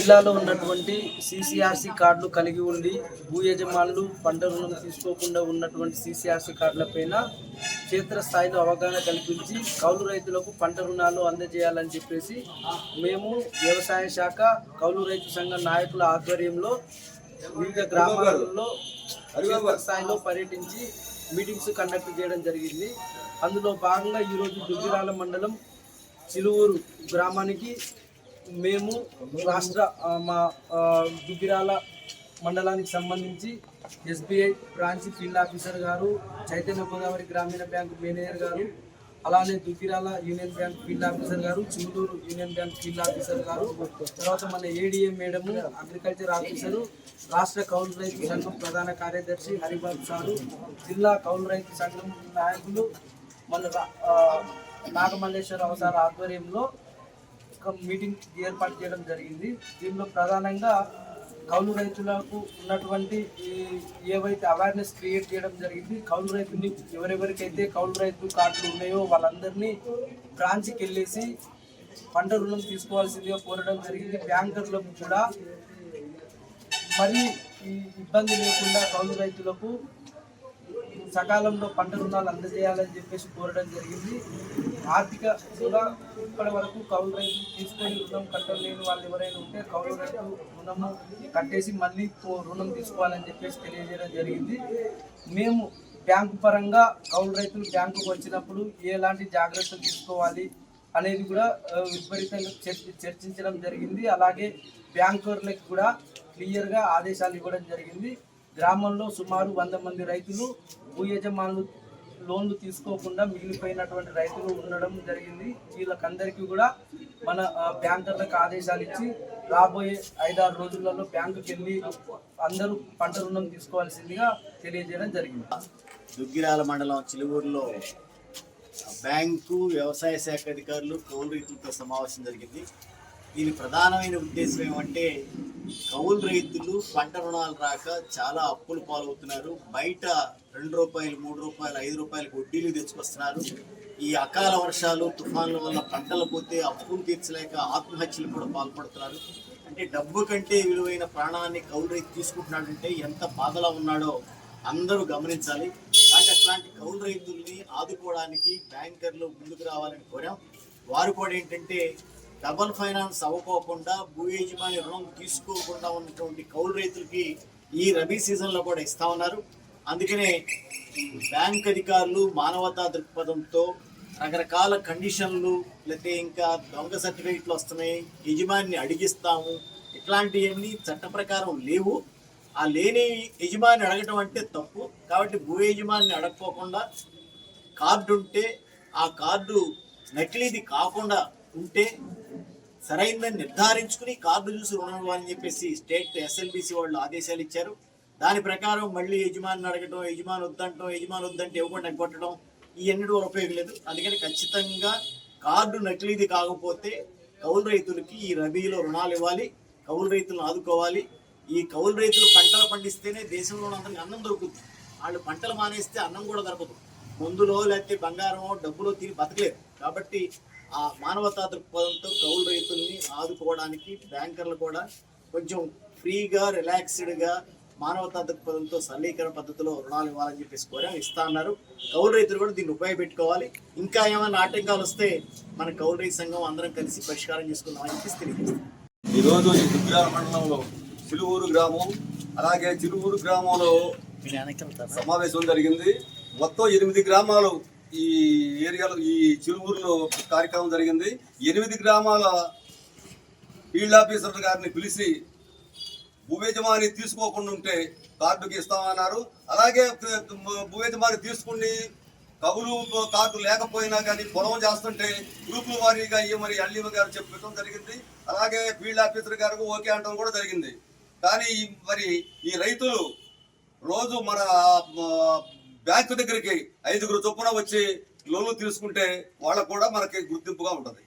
జిల్లాలో ఉన్నటువంటి సిసిఆర్సి కార్డులు కలిగి ఉండి భూ యజమానులు పంట రుణం తీసుకోకుండా ఉన్నటువంటి సిసిఆర్సి కార్డులపైన క్షేత్రస్థాయిలో అవగాహన కల్పించి కౌలు రైతులకు పంట రుణాలు అందజేయాలని చెప్పేసి మేము వ్యవసాయ శాఖ కౌలు రైతు సంఘం నాయకుల ఆధ్వర్యంలో వివిధ గ్రామాలలో స్థాయిలో పర్యటించి మీటింగ్స్ కండక్ట్ చేయడం జరిగింది. అందులో భాగంగా ఈరోజు దుగ్గిరాల మండలం చిలువూరు గ్రామానికి మేము రాష్ట్ర మా ఆ, దుగ్గిరాల మండలానికి సంబంధించి ఎస్బీఐ బ్రాంచ్ ఫీల్డ్ ఆఫీసర్ గారు చైతన్య గోదావరి గ్రామీణ బ్యాంక్ మేనేజర్ గారు అలానే Duggirala union bank field officer గారు Chiluvuru union bank field officer గారు తర్వాత మన ఏడిఎం మేడము అగ్రికల్చర్ ఆఫీసరు రాష్ట్ర కౌలు రైతు సంఘం ప్రధాన కార్యదర్శి హరిబాబు సారు జిల్లా కౌలు రైతు సంఘం నాయకులు మన రా- నాగమల్లేశ్వర సార్ ఆధ్వర్యంలో ఒక మీటింగ్ ఏర్పాటు చేయడం జరిగింది. దీనిలో ప్రధానంగా కౌలు రైతులకు ఉన్నటువంటి ఏవైతే అవేర్నెస్ క్రియేట్ చేయడం జరిగింది కౌలు రైతుని ఎవరెవరికైతే కౌలు రైతు కార్డులు ఉన్నాయో వాళ్ళందరినీ బ్రాంచ్కి వెళ్ళేసి పంట రుణం తీసుకోవాల్సిందిగా కోరడం జరిగింది. బ్యాంకర్లకు కూడా మరి ఈ ఇబ్బంది లేకుండా కౌలు రైతులకు సకాలంలో పంట రుణాలు అందజేయాలని చెప్పేసి కోరడం జరిగింది. ఆర్థిక కూడా ఇప్పటి వరకు కౌలు రైతు తీసుకొని రుణం కట్టలేని వాళ్ళు ఎవరైనా ఉంటే కౌలు రైతు రుణము కట్టేసి మళ్ళీ రుణం తీసుకోవాలని చెప్పేసి తెలియజేయడం జరిగింది. మేము బ్యాంకు పరంగా కౌలు రైతులు బ్యాంకుకు వచ్చినప్పుడు ఎలాంటి జాగ్రత్తలు తీసుకోవాలి అనేది కూడా విపరీతంగా చర్చించడం జరిగింది. అలాగే బ్యాంకర్లకు కూడా క్లియర్గా ఆదేశాలు ఇవ్వడం జరిగింది. గ్రామంలో సుమారు వంద మంది రైతులు భూ యజమానులు లోన్లు తీసుకోకుండా మిగిలిపోయినటువంటి రైతులు ఉండడం జరిగింది. వీళ్ళకందరికీ కూడా మన బ్యాంకర్లకు ఆదేశాలు ఇచ్చి రాబోయే ఐదారు రోజులలో బ్యాంకుకి వెళ్ళి అందరూ పంట రుణం తీసుకోవాల్సిందిగా తెలియజేయడం జరిగింది. దుగ్గిరాల మండలం చిలువూరులో బ్యాంకు వ్యవసాయ శాఖ అధికారులు టోల్ రైతులతో సమావేశం జరిగింది. దీని ప్రధానమైన ఉద్దేశం ఏమంటే కౌలు రైతులు పంట రుణాలు రాక చాలా అప్పులు పాలవుతున్నారు. బయట రెండు రూపాయలు మూడు రూపాయలు ఐదు రూపాయలు వడ్డీలు తెచ్చుకొస్తున్నారు. ఈ అకాల వర్షాలు తుఫాన్ల వల్ల పంటలు పోతే అప్పులు తీర్చలేక ఆత్మహత్యలు కూడా పాల్పడుతున్నారు. అంటే డబ్బు కంటే విలువైన ప్రాణాన్ని కౌలు రైతు తీసుకుంటున్నాడంటే ఎంత బాధలో ఉన్నాడో అందరూ గమనించాలి. అంటే అట్లాంటి కౌలు రైతుల్ని ఆదుకోవడానికి బ్యాంకర్లు ముందుకు రావాలని కోరాం. వారు కూడా ఏంటంటే డబల్ ఫైనాన్స్ అవ్వకోకుండా భూ యజమాని రుణం తీసుకోకుండా ఉన్నటువంటి కౌలు రైతులకి ఈ రబీ సీజన్లో కూడా ఇస్తా ఉన్నారు. అందుకనే బ్యాంక్ అధికారులు మానవతా దృక్పథంతో రకరకాల కండిషన్లు లేకపోతే ఇంకా దొంగ సర్టిఫికెట్లు వస్తున్నాయి యజమాని అడిగిస్తాము ఇట్లాంటివన్నీ చట్ట ప్రకారం లేవు. ఆ లేని యజమాని అడగటం అంటే తప్పు. కాబట్టి భూ యజమాని అడగకోకుండా కార్డు ఉంటే ఆ కార్డు నకిలీది కాకుండా ఉంటే సరైందని నిర్ధారించుకుని కార్డు చూసి రుణం ఇవ్వాలని చెప్పేసి స్టేట్ ఎస్ఎల్బిసి వాళ్ళు ఆదేశాలు ఇచ్చారు. దాని ప్రకారం మళ్ళీ యజమాని అడగటం యజమాని వద్దంటం యజమాని వద్దంటే ఇవ్వకుండా కొట్టడం ఇవన్నీ కూడా ఉపయోగం లేదు. అందుకని ఖచ్చితంగా కార్డు నకిలీది కాకపోతే కౌలు రైతులకి ఈ రబీలో రుణాలు ఇవ్వాలి కౌలు రైతులను ఆదుకోవాలి. ఈ కౌలు రైతులు పంటలు పండిస్తేనే దేశంలో అందరికి అన్నం దొరుకుతుంది. వాళ్ళు పంటలు మానేస్తే అన్నం కూడా దొరకదు. మందులో లేకపోతే బంగారమో డబ్బులో తిరిగి బతకలేదు కాబట్టి ఆ మానవతా దృక్పథంతో కౌలు రైతుల్ని ఆదుకోవడానికి బ్యాంకర్లు కూడా కొంచెం ఫ్రీగా రిలాక్స్డ్గా మానవతా దృక్పథంతో సరళీకరణ పద్ధతిలో రుణాలు ఇవ్వాలని చెప్పేసి కోరాం ఇస్తా అన్నారు. కౌలు రైతులు కూడా దీన్ని ఉపయోగపెట్టుకోవాలి. ఇంకా ఏమైనా ఆటంకాలు వస్తే మన కౌలు రైతు సంఘం అందరం కలిసి పరిష్కారం చేసుకుందామని చెప్పేసి తెలియజేస్తాం ఈరోజు ఈ దుగ్గిరాల మండలంలో చిలువూరు గ్రామం అలాగే చిలువూరు గ్రామంలో సమావేశం జరిగింది. మొత్తం ఎనిమిది గ్రామాలు ఈ ఏరియాలో ఈ చిలువూరులో కార్యక్రమం జరిగింది. ఎనిమిది గ్రామాల ఫీల్డ్ ఆఫీసర్ గారిని పిలిచి భూయజమాని తీసుకోకుండా ఉంటే కార్డుకి ఇస్తామన్నారు. అలాగే భూయజమాని తీసుకుని కవులు కార్డు లేకపోయినా కానీ పొలం చేస్తుంటే గ్రూపుల వారీగా ఇవ్వమని అల్లిమ గారు చెప్పడం జరిగింది. అలాగే ఫీల్డ్ ఆఫీసర్ గారికి ఓకే అనడం కూడా జరిగింది. కానీ మరి ఈ రైతులు రోజు మన బ్యాంకు దగ్గరికి ఐదుగురు చొప్పున వచ్చి లోన్లు తీసుకుంటే వాళ్ళకు కూడా మనకి గుర్తింపుగా ఉంటుంది.